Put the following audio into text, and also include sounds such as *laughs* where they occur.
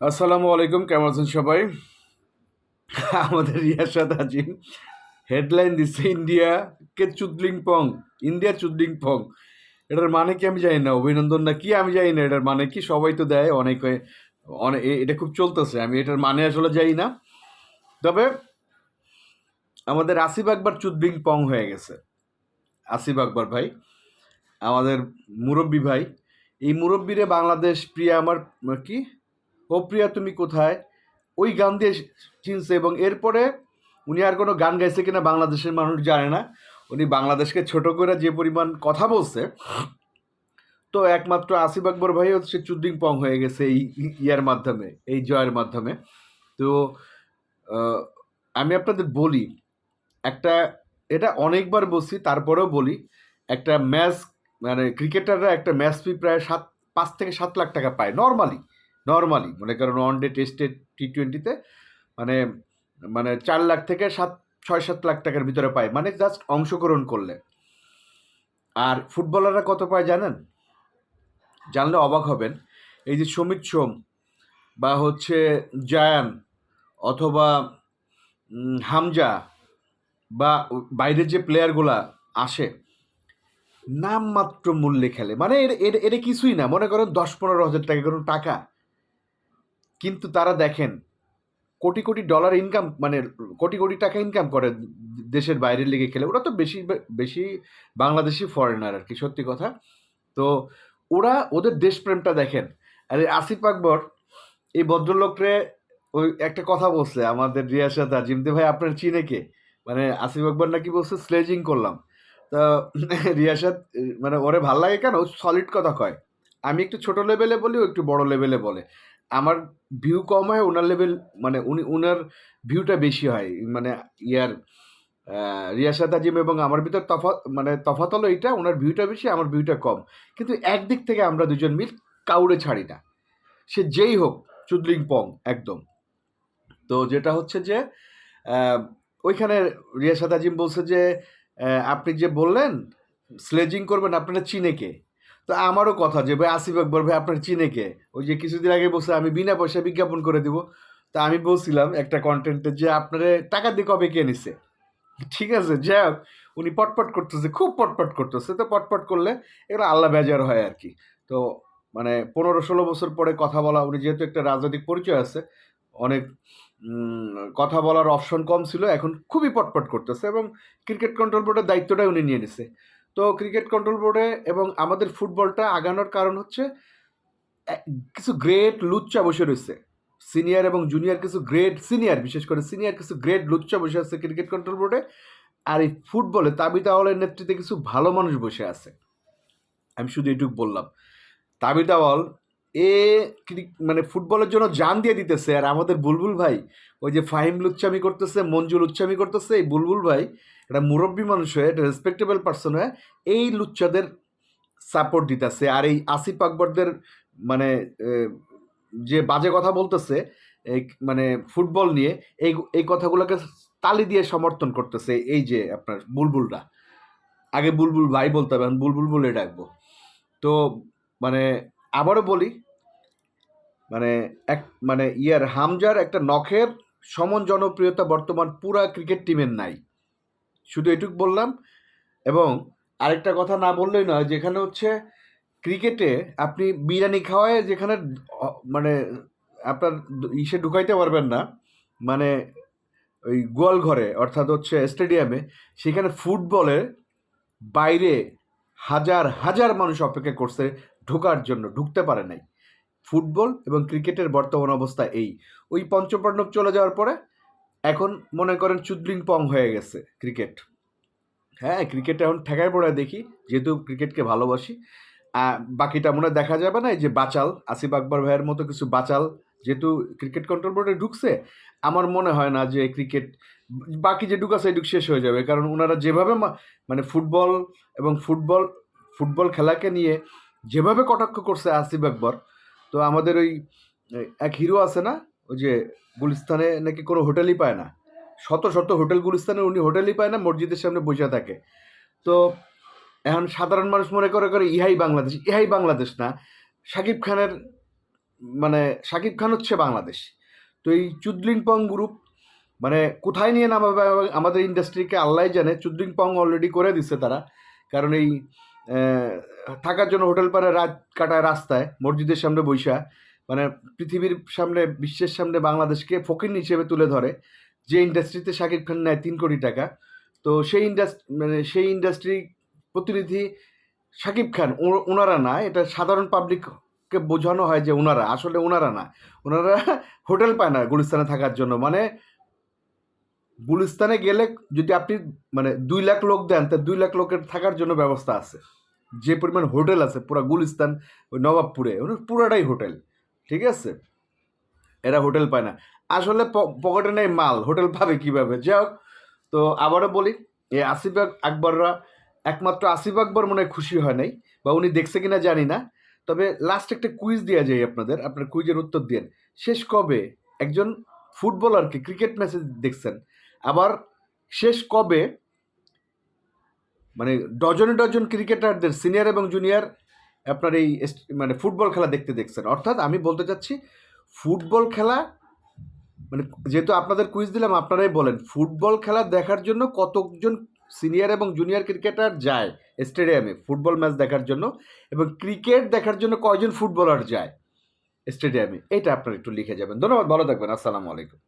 আসসালামু আলাইকুম, কেমন আছেন সবাই? আমাদের রিয়াসাদ আজিম। হেডলাইন দিচ্ছে ইন্ডিয়া কে চুদলিং পং ইন্ডিয়া চুদলিং পং এটার মানে কি আমি জানি না, অভিনন্দন না কি আমি জানি না, এটার মানে কি সবাই তো দেয়, অনেকে অনেক এটা খুব চলতেছে, আমি এটার মানে আসলে জানি না। তবে আমাদের আসিফ আকবর চুদলিং পং হয়ে গেছে। আসিফ আকবর ভাই, আমাদের মুরব্বী ভাই। এই মুরব্বীরে বাংলাদেশ প্রিয়া আমার, কি? ও প্রিয়া তুমি কোথায়? ওই গান দিয়ে চিনছে এবং এরপরে উনি আর কোনো গান গাইছে কিনা বাংলাদেশের মানুষ জানে না। উনি বাংলাদেশকে ছোট করে যে পরিমাণ কথা বলছে, তো একমাত্র আসিফ আকবর ভাই হচ্ছে চুদ্দিং পং হয়ে গেছে এই ইয়ার মাধ্যমে, এই জয়ের মাধ্যমে। তো আমি আপনাদের বলি, একটা, এটা অনেকবার বলছি, তারপরেও বলি, একটা ম্যাচ মানে ক্রিকেটাররা একটা ম্যাচ ফি প্রায় সাত, পাঁচ থেকে সাত লাখ টাকা পায়, নর্মালি। নর্মালি মনে করেন ওয়ান ডে টেস্টে টি টোয়েন্টিতে মানে মানে চার লাখ থেকে সাত, ছয়, সাত লাখ টাকার ভিতরে পায়। মানে জাস্ট অংশগ্রহণ করলে। আর ফুটবলাররা কত পায় জানেন? জানলে অবাক হবেন। এই যে সমিত সোম বা হচ্ছে জায়ান অথবা হামজা বা বাইরের যে প্লেয়ারগুলা আসে, নামমাত্র মূল্যে খেলে। মানে এর এর এটা কিছুই না। মনে করেন দশ, পনেরো হাজার টাকা কোনো টাকা। কিন্তু তারা দেখেন, কোটি কোটি ডলার ইনকাম মানে কোটি কোটি টাকা ইনকাম করে দেশের বাইরের লিগে খেলে। ওরা তো বেশি বেশি বাংলাদেশি ফরেনার আর কি সত্যি কথা। তো ওরা ওদের দেশপ্রেমটা দেখেন। আর আসিফ আকবর, এই ভদ্রলোকরে ওই একটা কথা বলছে আমাদের রিয়াসাদ আজিমদে ভাই, আপনার চিনে কে? মানে আসিফ আকবর নাকি বলছে স্লেজিং করলাম। তো *laughs* রিয়াসাদ মানে ওরে ভালো লাগে কেন? সলিড কথা কয়। আমি একটু ছোট লেভেলে বলি, ও একটু বড় লেভেলে বলে। আমার ভিউ কম হয় ওনার লেভেল মানে উনি ওনার ভিউটা বেশি হয়। মানে ইয়ার আহ, রিয়াসাত আজিম এবং আমার ভিতর তফাৎ মানে তফাত হলো এইটা ওনার ভিউটা বেশি আমার ভিউটা কম। কিন্তু একদিক থেকে আমরা দুজন মিল কাউরে ছাড়ি না। সে যেই হোক চুদলিং পং একদম। তো যেটা হচ্ছে যে ওইখানে রিয়াসাত আজিম বলছে যে আপনি যে বললেন স্লেজিং করবেন আপনারা চিনে কে? তো আমারও কথা যে, ভাই, আসিফ আকবর, ভাই, আপনার চিনে কে? ওই যে কিছুদিন আগে বসে আমি বিনা পয়সা বিজ্ঞাপন করে দিব। তা আমি বলছিলাম একটা কন্টেন্টে যে, আপনারা টাকা দিয়ে কবে কে নিছে? ঠিক আছে, যাই হোক, উনি পটপট করতেছে, খুব পটপট করতেছে। তো পটপট করলে এগুলো আল্লাহ বেজার হয় আর কি। তো মানে পনেরো ষোলো বছর পরে কথা বলা, উনি যেহেতু একটা রাজনৈতিক পরিচয় আছে, অনেক কথা বলার অপশন কম ছিল, এখন খুবই পটপট করতেছে এবং ক্রিকেট কন্ট্রোল বোর্ডের দায়িত্বটাই উনি নিয়ে নিছে। তো ক্রিকেট কন্ট্রোল বোর্ডে এবং আমাদের ফুটবলটা আগানোর কারণ হচ্ছে কিছু গ্রেট লুচ্চা বসে রয়েছে। সিনিয়র এবং জুনিয়র কিছু গ্রেট সিনিয়র বিশেষ করে সিনিয়র কিছু গ্রেট লুচ্চা বসে আছে ক্রিকেট কন্ট্রোল বোর্ডে আর এই ফুটবলে তাবিতা অলের নেতৃত্বে কিছু ভালো মানুষ বসে আছে। আমি শুধু এটুকু বললাম। তাবিতা আওয়াল এ মানে ফুটবলের জন্য জান দিয়ে দিতেছে। আর আমাদের বুলবুল ভাই, ওই যে ফাহিম লুচ্চামি করতেছে, মঞ্জু লুচ্চামি করতেছে, এই বুলবুল ভাই এটা মুরব্বী মানুষ হয়ে, একটা রেসপেক্টেবল পার্সন হয়ে এই লুচ্চাদের সাপোর্ট দিতেছে। আর এই আসিফ আকবরদের মানে যে বাজে কথা বলতেছে, এই মানে ফুটবল নিয়ে, এই এই কথাগুলোকে তালি দিয়ে সমর্থন করতেছে এই যে আপনার বুলবুলরা। আগে বুলবুল ভাই বলতে হবে বুলবুল বলে ডাকবো। তো মানে আবারও বলি মানে এক মানে ইয়ার হামজার একটা নখের সমন জনপ্রিয়তা বর্তমান পুরা ক্রিকেট টিমের নাই। শুধু এটুক বললাম এবং আরেকটা কথা না বললেই নয়, যেখানে হচ্ছে ক্রিকেটে আপনি বিরিয়ানি খাওয়ায় যেখানে মানে আপনার ইসে ঢুকাইতে পারবেন না মানে ওই গোয়াল ঘরে, অর্থাৎ হচ্ছে স্টেডিয়ামে, সেখানে ফুটবলে বাইরে হাজার হাজার মানুষ অপেক্ষা করছে ঢোকার জন্য, ঢুকতে পারে নাই। ফুটবল এবং ক্রিকেটের বর্তমান অবস্থা এই। ওই পঞ্চপাণ্ডব চলে যাওয়ার পরে এখন মনে করেন চুদলিং পং হয়ে গেছে ক্রিকেট। হ্যাঁ ক্রিকেট এখন ঠেকায় পড়ে দেখি, যেহেতু ক্রিকেটকে ভালোবাসি। বাকিটা মনে দেখা যাবে না, এই যে বাচাল, আসিফ আকবর ভাইয়ের মতো কিছু বাচাল, যেহেতু ক্রিকেট কন্ট্রোল বোর্ডে ঢুকছে, আমার মনে হয় না যে ক্রিকেট, বাকি যে ঢুকাছে এটুক শেষ হয়ে যাবে। কারণ ওনারা যেভাবে মানে ফুটবল এবং ফুটবল ফুটবল খেলাকে নিয়ে যেভাবে কটাক্ষ করছে আসিফ আকবর, তো আমাদের ওই এক হিরো আছে না, ওই যে গুলিস্তানে নাকি কোনো হোটেলই পায় না। শত শত হোটেল গুলিস্তানে উনি হোটেলই পায় না, মসজিদের সামনে বসে থাকে। তো এখন সাধারণ মানুষ মনে করে করে ইহাই বাংলাদেশ ইহাই বাংলাদেশ না। শাকিব খানের মানে শাকিব খান হচ্ছে বাংলাদেশ। তো এই চুদলিং পং গ্রুপ মানে কোথায় নিয়ে নামাবে, আমাদের ইন্ডাস্ট্রিকে আল্লাহ জানে চুদলিং পং অলরেডি করে দিচ্ছে তারা। কারণ এই থাকার জন্য হোটেল পারে রাত কাটায় রাস্তায়, মসজিদের সামনে বৈশা মানে পৃথিবীর সামনে, বিশ্বের সামনে বাংলাদেশকে ফকির হিসেবে তুলে ধরে। যে ইন্ডাস্ট্রিতে শাকিব খান নেয় তিন কোটি টাকা। তো সেই ইন্ডাস্ট্রি মানে সেই ইন্ডাস্ট্রি প্রতিনিধি শাকিব খান ওনারা না, এটা সাধারণ পাবলিককে বোঝানো হয় যে ওনারা, আসলে ওনারা না। ওনারা হোটেল পায় না গুলিস্তানে থাকার জন্য। মানে গুলিস্তানে গেলে যদি আপনি মানে দুই লাখ লোক দেন, তা দুই লাখ লোকের থাকার জন্য ব্যবস্থা আছে। যে পরিমাণ হোটেল আছে, পুরা গুলিস্তান, ওই নবাবপুরে পুরাটাই হোটেল, ঠিক আছে? এরা হোটেল পায় না। আসলে পকেটে নেই মাল, হোটেল পাবে কীভাবে? যাই হোক, তো আবারও বলি, এই আসিফ আক- আকবররা একমাত্র আসিফ আকবর মনে হয় খুশি হয় নাই, বা উনি দেখছে কিনা জানি না, তবে লাস্ট একটা কুইজ দেওয়া যায় আপনাদের, আপনার কুইজের উত্তর দিন শেষ কবে একজন ফুটবলারকে ক্রিকেট ম্যাচে দেখছেন? আবার শেষ কবে মানে ডজনে ডজন ক্রিকেটারদের সিনিয়র এবং জুনিয়র আপনার এই মানে ফুটবল খেলা দেখতে দেখছেন। অর্থাৎ আমি বলতে চাচ্ছি, ফুটবল খেলা মানে যেহেতু আপনাদের কুইজ দিলাম, আপনারাই বলেন, ফুটবল খেলা দেখার জন্য কতজন সিনিয়র এবং জুনিয়র ক্রিকেটার যায় স্টেডিয়ামে? ফুটবল ম্যাচ দেখার জন্য এবং ক্রিকেট দেখার জন্য কয়জন ফুটবলার যায় স্টেডিয়ামে? এটা আপনারা একটু লিখে যাবেন। ধন্যবাদ, ভালো থাকবেন। আসসালামু আলাইকুম।